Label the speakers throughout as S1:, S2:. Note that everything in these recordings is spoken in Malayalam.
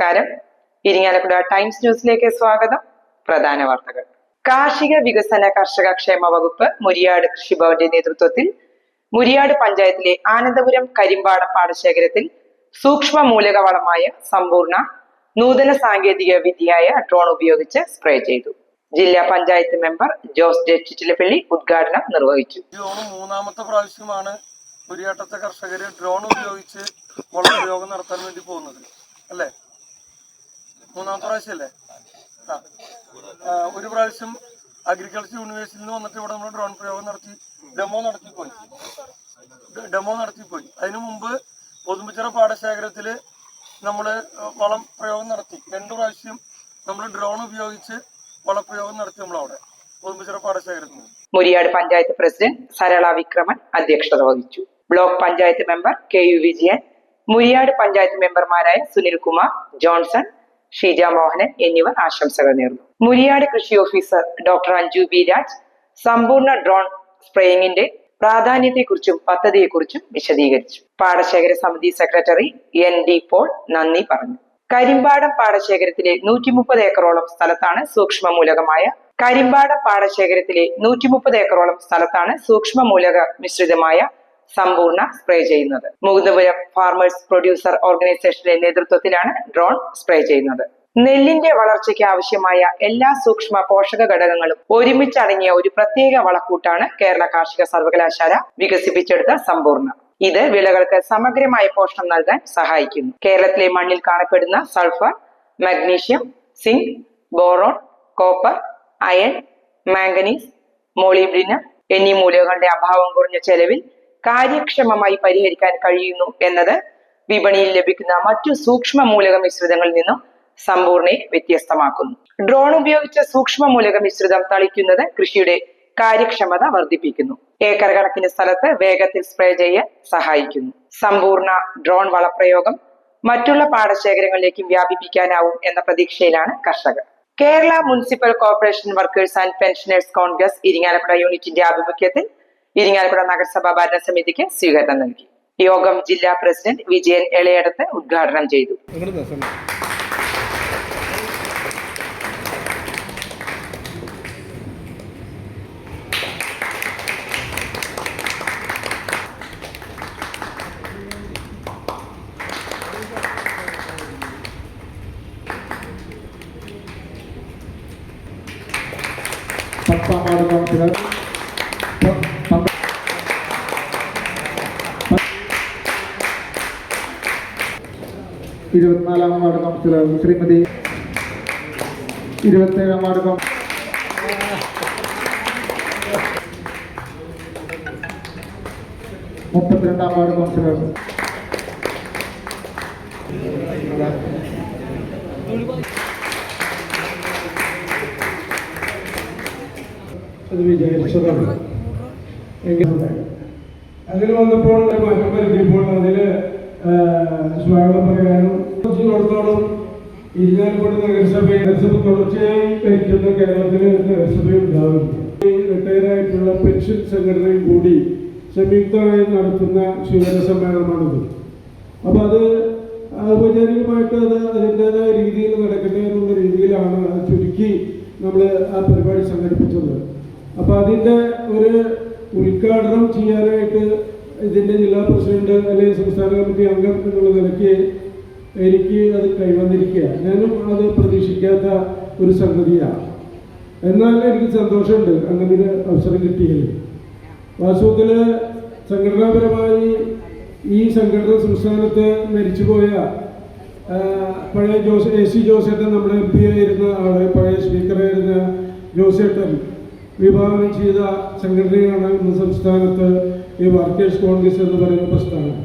S1: നമസ്കാരം. ഇരിങ്ങാലക്കുട ടൈംസ് ന്യൂസിലേക്ക് സ്വാഗതം. പ്രധാന വാർത്തകൾ. കാർഷിക വികസന കർഷക ക്ഷേമ വകുപ്പ് മുരിയാട് കൃഷിഭവന്റെ നേതൃത്വത്തിൽ മുരിയാട് പഞ്ചായത്തിലെ ആനന്ദപുരം കരിമ്പാടം പാടശേഖരത്തിൽ സൂക്ഷ്മ മൂലക വളമായ സമ്പൂർണ നൂതന സാങ്കേതിക വിദ്യയായ ഡ്രോൺ ഉപയോഗിച്ച് സ്പ്രേ ചെയ്തു. ജില്ലാ പഞ്ചായത്ത് മെമ്പർ ജോസ് ജെ ഉദ്ഘാടനം നിർവഹിച്ചു.
S2: മൂന്നാമത്തെ പ്രാവശ്യമാണ് മുരിയാട്ടത്തെ കർഷകർ ഡ്രോൺ ഉപയോഗിച്ച് ആ, ഒരു പ്രാവശ്യം അഗ്രികൾച്ചർ യൂണിവേഴ്സിറ്റിയിൽ നിന്ന് വന്നിട്ട് ഇവിടെ നമ്മൾ ഡ്രോൺ പ്രയോഗം നടത്തി ഡെമോ നടത്തിപ്പോയി. ഡെമോ നടത്തിപ്പോയി. അതിനു മുമ്പ് പൊതുമിച്ചിറ പാടശേഖരത്തിൽ നമ്മൾ വളം പ്രയോഗം നടത്തി. രണ്ടു പ്രാവശ്യം നമ്മൾ ഡ്രോൺ ഉപയോഗിച്ച് വളപ്രയോഗം നടത്തി നമ്മൾ അവിടെ പൊതുമിച്ചിറ പാടശേഖരത്തിൽ
S1: മുരിയാട് പഞ്ചായത്ത് പ്രസിഡന്റ് സരള വിക്രമൻ അധ്യക്ഷത വഹിച്ചു. Block panchayat member K U Vijayan Muriyad panchayat മെമ്പർമാരായ സുനിൽകുമാർ ജോൺസൺ ഷീജ മോഹനൻ എന്നിവർ ആശംസകൾ നേർന്നു. മുരിയാട് കൃഷി officer doctor Anju B Raj സമ്പൂർണ ഡ്രോൺ സ്പ്രേയിങ്ങിന്റെ പ്രാധാന്യത്തെക്കുറിച്ചും പദ്ധതിയെക്കുറിച്ചും വിശദീകരിച്ചു. പാടശേഖര സമിതി സെക്രട്ടറി എൻ ഡി പോൾ നന്ദി പറഞ്ഞു. കരിമ്പാടം പാടശേഖരത്തിലെ നൂറ്റി മുപ്പത് ഏക്കറോളം സ്ഥലത്താണ് സൂക്ഷ്മ മൂലകമായ കരിമ്പാടം പാടശേഖരത്തിലെ നൂറ്റി മുപ്പത് ഏക്കറോളം സ്ഥലത്താണ് സൂക്ഷ്മ മൂലക മിശ്രിതമായ സമ്പൂർണ സ്പ്രേ ചെയ്യുന്നത്. മുകുന്ദപുരം ഫാർമേഴ്സ് പ്രൊഡ്യൂസർ ഓർഗനൈസേഷന്റെ നേതൃത്വത്തിലാണ് ഡ്രോൺ സ്പ്രേ ചെയ്യുന്നത്. നെല്ലിന്റെ വളർച്ചയ്ക്ക് ആവശ്യമായ എല്ലാ സൂക്ഷ്മ പോഷക ഘടകങ്ങളും ഒരുമിച്ചടങ്ങിയ ഒരു പ്രത്യേക വളക്കൂട്ടാണ് കേരള കാർഷിക സർവകലാശാല വികസിപ്പിച്ചെടുത്ത സമ്പൂർണ. ഇത് വിളകൾക്ക് സമഗ്രമായ പോഷണം നൽകാൻ സഹായിക്കുന്നു. കേരളത്തിലെ മണ്ണിൽ കാണപ്പെടുന്ന sulphur magnesium zinc boron copper iron manganese molybdenum എന്നീ മൂലകങ്ങളുടെ അഭാവം കുറഞ്ഞ ചെലവിൽ കാര്യക്ഷമമായി പരിഹരിക്കാൻ കഴിയുന്നു എന്നത് വിപണിയിൽ ലഭിക്കുന്ന മറ്റു സൂക്ഷ്മ മൂലക മിശ്രിതങ്ങളിൽ നിന്നും സമ്പൂർണയെ വ്യത്യസ്തമാക്കുന്നു. ഡ്രോൺ ഉപയോഗിച്ച സൂക്ഷ്മ മൂലക മിശ്രിതം തളിക്കുന്നത് കൃഷിയുടെ കാര്യക്ഷമത വർദ്ധിപ്പിക്കുന്നു. ഏക്കർ കണക്കിന് സ്ഥലത്ത് വേഗത്തിൽ സ്പ്രേ ചെയ്യാൻ സഹായിക്കുന്നു. സമ്പൂർണ ഡ്രോൺ വളപ്രയോഗം മറ്റുള്ള പാടശേഖരങ്ങളിലേക്കും വ്യാപിപ്പിക്കാനാവും എന്ന പ്രതീക്ഷയിലാണ് കർഷകർ. Kerala municipal corporation workers and pensioners Congress Irinjalakuda യൂണിറ്റിന്റെ ആഭിമുഖ്യത്തിൽ ഇരിങ്ങാലക്കുട നഗരസഭ ഭരണസമിതിക്ക് സ്വീകരണം നൽകി. യോഗം ജില്ലാ പ്രസിഡന്റ് വിജയൻ എളയടത്ത് ഉദ്ഘാടനം ചെയ്തു.
S3: പത്താം വാർഡ് കൗൺസിലർ ഇരുപത്തിനാലാം വാർഡ് കൗൺസിലർ ശ്രീമതി ഇരുപത്തേഴാം വാർഡ് കൗൺസിലർ മുപ്പത്തിരണ്ടാം വാർഡ് കൗൺസിലർ
S4: അത് വിചാരിച്ചതാണ്. എങ്കിലും അങ്ങനെ വന്നപ്പോൾ മാറ്റം വരുത്തിയപ്പോൾ അതിൽ സ്വാഗതം പറയാനും കുറച്ചിടത്തോളം ഇരിഞ്ഞാലക്കുട നഗരസഭയിൽ നഗരസഭ തുടർച്ചയായി ഭരിക്കുന്ന കേരളത്തിലെ ഒരു നഗരസഭ ഉണ്ടാവും റിട്ടയർ ആയിട്ടുള്ള പെൻഷൻ സംഘടനയും കൂടി സംയുക്തമായി നടത്തുന്ന ശിവന സമ്മേളനമാണിത്. അപ്പോൾ അത് ഔപചാരികമായിട്ട് അത് അതിന്റെതായ രീതിയിൽ നടക്കട്ടെ എന്നുള്ള രീതിയിലാണ് അത് ചുരുക്കി നമ്മൾ ആ പരിപാടി സംഘടിപ്പിച്ചത്. അപ്പോൾ അതിന്റെ ഒരു ഉദ്ഘാടനം ചെയ്യാനായിട്ട് ഇതിന്റെ ജില്ലാ പ്രസിഡന്റ് അല്ലെങ്കിൽ സംസ്ഥാന കമ്മിറ്റി അംഗം എന്നുള്ള നിലയ്ക്ക് എനിക്ക് അത് കൈവന്നിരിക്കുക. ഞാനും അത് പ്രതീക്ഷിക്കാത്ത ഒരു സംഗതിയാണ്. എന്നാൽ എനിക്ക് സന്തോഷമുണ്ട് അങ്ങനെ ഒരു അവസരം കിട്ടിയത് വാസ്തവത്തിൽ സംഘടനാപരമായി ഈ സംഘടന സംസ്ഥാനത്ത് മരിച്ചുപോയ പഴയ ജോസ് എ സി ജോസേട്ടൻ നമ്മുടെ എം പി ആയിരുന്ന ആൾ പഴയ സ്പീക്കറായിരുന്ന ജോസേട്ടൻ വിഭാവനം ചെയ്ത സംഘടനയാണ് ഇന്ന് സംസ്ഥാനത്ത് ഈ വർക്കേഴ്സ് കോൺഗ്രസ് എന്ന് പറയുന്ന പ്രസ്ഥാനം.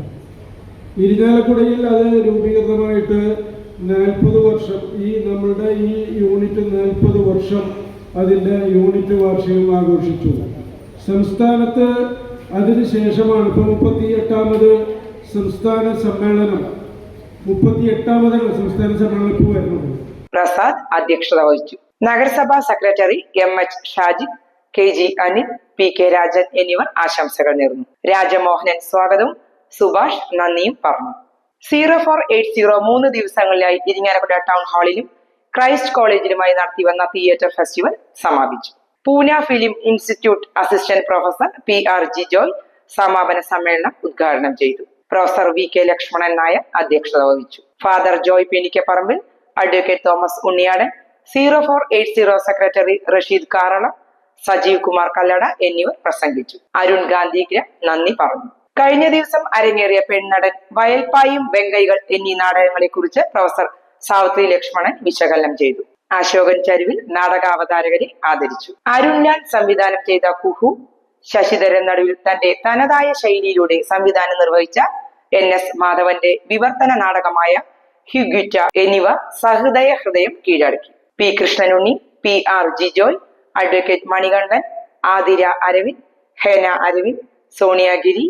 S4: ഇരിഞ്ഞാലക്കുടയിൽ അത് രൂപീകൃതമായിട്ട് നാൽപ്പത് വർഷം ഈ നമ്മളുടെ ഈ യൂണിറ്റ് നാൽപ്പത് വർഷം അതിന്റെ യൂണിറ്റ് വാർഷികം ആഘോഷിച്ചു. സംസ്ഥാനത്ത് അതിന് ശേഷമാണ് ഇപ്പോൾ മുപ്പത്തി എട്ടാമത് സംസ്ഥാന സമ്മേളനം. മുപ്പത്തി എട്ടാമതാണ് സംസ്ഥാന സമ്മേളനം ഇപ്പോൾ വരുന്നത്.
S1: പ്രസാദ് അധ്യക്ഷത വഹിച്ചു. നഗരസഭാ secretary M H Shaji K G Anil P K Rajan എന്നിവർ ആശംസകൾ നേർന്നു. രാജമോഹനൻ സ്വാഗതവും സുഭാഷ് നന്ദിയും പറഞ്ഞു. സീറോ ഫോർ എയ്റ്റ് സീറോ മൂന്ന് ദിവസങ്ങളിലായി ഇരിങ്ങാലക്കുട ടൗൺ ഹാളിലും ക്രൈസ്റ്റ് കോളേജിലുമായി നടത്തിവന്ന തിയേറ്റർ ഫെസ്റ്റിവൽ സമാപിച്ചു. Pune film institute assistant professor P R G Joy സമാപന സമ്മേളനം ഉദ്ഘാടനം ചെയ്തു. Professor V K Lakshmanan Nair അധ്യക്ഷത വഹിച്ചു. Father Joy Penikkaparambil advocate Thomas Unniyadan zero four eight zero secretary Rasheed Karalam Sajeev Kumar Kallada എന്നിവർ പ്രസംഗിച്ചു. അരുൺ ഗാന്ധിഗ്ര നന്ദി പറഞ്ഞു. കഴിഞ്ഞ ദിവസം അരങ്ങേറിയ പെൺനടൻ വയൽപ്പായും വെങ്കൈകൾ എന്നീ നാടകങ്ങളെ കുറിച്ച് പ്രൊഫസർ സാവിത്രി ലക്ഷ്മണൻ വിശകലനം ചെയ്തു. അശോകൻ ചരുവിൽ നാടകാവതാരകരെ ആദരിച്ചു. അരുൺ ഞാൻ സംവിധാനം ചെയ്ത കുഹു ശശിധരൻ നടുവിൽ തന്റെ തനതായ ശൈലിയിലൂടെ സംവിധാനം നിർവഹിച്ച എൻ എസ് മാധവന്റെ വിവർത്തന നാടകമായ ഹ്യുഗുറ്റ എന്നിവ സഹൃദയ ഹൃദയം കീഴടക്കി. P Krishnanunni P R Jijoy advocate Manikandan Athira Aravind Hena Aravind Soniyagiri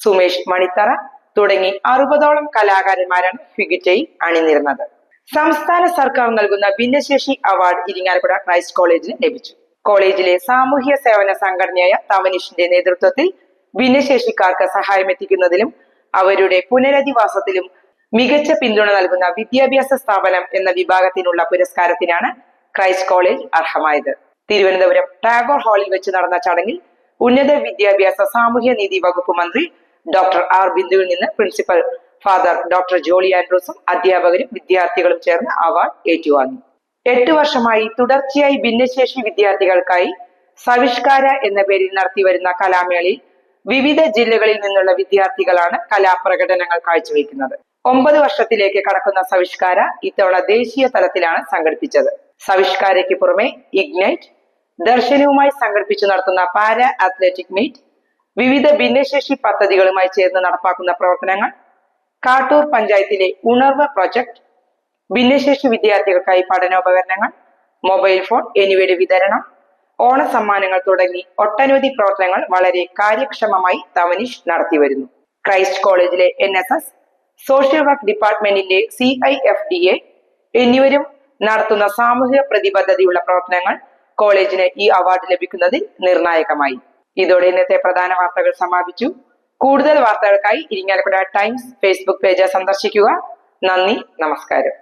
S1: Sumesh Manitthara തുടങ്ങി അറുപതോളം കലാകാരന്മാരാണ് ഫിഗിറ്റയിൽ അണിനിരുന്നത്. സംസ്ഥാന സർക്കാർ നൽകുന്ന ഭിന്നശേഷി അവാർഡ് ഇരിങ്ങാലക്കുട ക്രൈസ്റ്റ് കോളേജിന് ലഭിച്ചു. കോളേജിലെ സാമൂഹ്യ സേവന സംഘടനയായ തവനിഷിന്റെ നേതൃത്വത്തിൽ ഭിന്നശേഷിക്കാർക്ക് സഹായം എത്തിക്കുന്നതിലും അവരുടെ പുനരധിവാസത്തിലും മികച്ച പിന്തുണ നൽകുന്ന വിദ്യാഭ്യാസ സ്ഥാപനം എന്ന വിഭാഗത്തിനുള്ള പുരസ്കാരത്തിനാണ് ക്രൈസ്റ്റ് കോളേജ് അർഹമായത്. തിരുവനന്തപുരം ടാഗോർ ഹാളിൽ വെച്ച് നടന്ന ചടങ്ങിൽ ഉന്നത വിദ്യാഭ്യാസ സാമൂഹ്യ നീതി വകുപ്പ് മന്ത്രി ഡോക്ടർ ആർ ബിന്ദുവിൽ നിന്ന് പ്രിൻസിപ്പൽ ഫാദർ ഡോക്ടർ ജോളി ആൻഡ്രൂസും അധ്യാപകരും വിദ്യാർത്ഥികളും ചേർന്ന് അവാർഡ് ഏറ്റുവാങ്ങി. എട്ട് വർഷമായി തുടർച്ചയായി ഭിന്നശേഷി വിദ്യാർത്ഥികൾക്കായി സവിഷ്കാര എന്ന പേരിൽ നടത്തിവരുന്ന കലാമേളയിൽ വിവിധ ജില്ലകളിൽ നിന്നുള്ള വിദ്യാർത്ഥികളാണ് കലാപ്രകടനങ്ങൾ കാഴ്ചവെക്കുന്നത്. ഒമ്പത് വർഷത്തിലേക്ക് കടക്കുന്ന സവിഷ്കാര ഇത്തവണ ദേശീയ തലത്തിലാണ് സംഘടിപ്പിച്ചത്. സവിഷ്കാരയ്ക്ക് പുറമെ ഇഗ്നൈറ്റ് ദർശനവുമായി സംഘടിപ്പിച്ചു നടത്തുന്ന പാര അത്ലറ്റിക് മീറ്റ് വിവിധ ഭിന്നശേഷി പദ്ധതികളുമായി ചേർന്ന് നടപ്പാക്കുന്ന പ്രവർത്തനങ്ങൾ കാട്ടൂർ പഞ്ചായത്തിലെ ഉണർവ് പ്രൊജക്ട് ഭിന്നശേഷി വിദ്യാർത്ഥികൾക്കായി പഠനോപകരണങ്ങൾ മൊബൈൽ ഫോൺ എന്നിവയുടെ വിതരണം ഓണസമ്മാനങ്ങൾ തുടങ്ങി ഒട്ടനവധി പ്രവർത്തനങ്ങൾ വളരെ കാര്യക്ഷമമായി തവനിഷ് നടത്തിവരുന്നു ക്രൈസ്റ്റ് കോളേജിലെ N S S social work ഡിപ്പാർട്ട്മെന്റിന്റെ C I F D A എന്നിവരും നടത്തുന്ന സാമൂഹിക പ്രതിബദ്ധതയുള്ള പ്രവർത്തനങ്ങൾ കോളേജിന് ഈ അവാർഡ് ലഭിക്കുന്നതിൽ നിർണായകമായി. ഇതോടെ ഇന്നത്തെ പ്രധാന വാർത്തകൾ സമാപിച്ചു. കൂടുതൽ വാർത്തകൾക്കായി ഇരിങ്ങാലക്കുട ടൈംസ് ഫേസ്ബുക്ക് പേജ് സന്ദർശിക്കുക. നന്ദി നമസ്കാരം.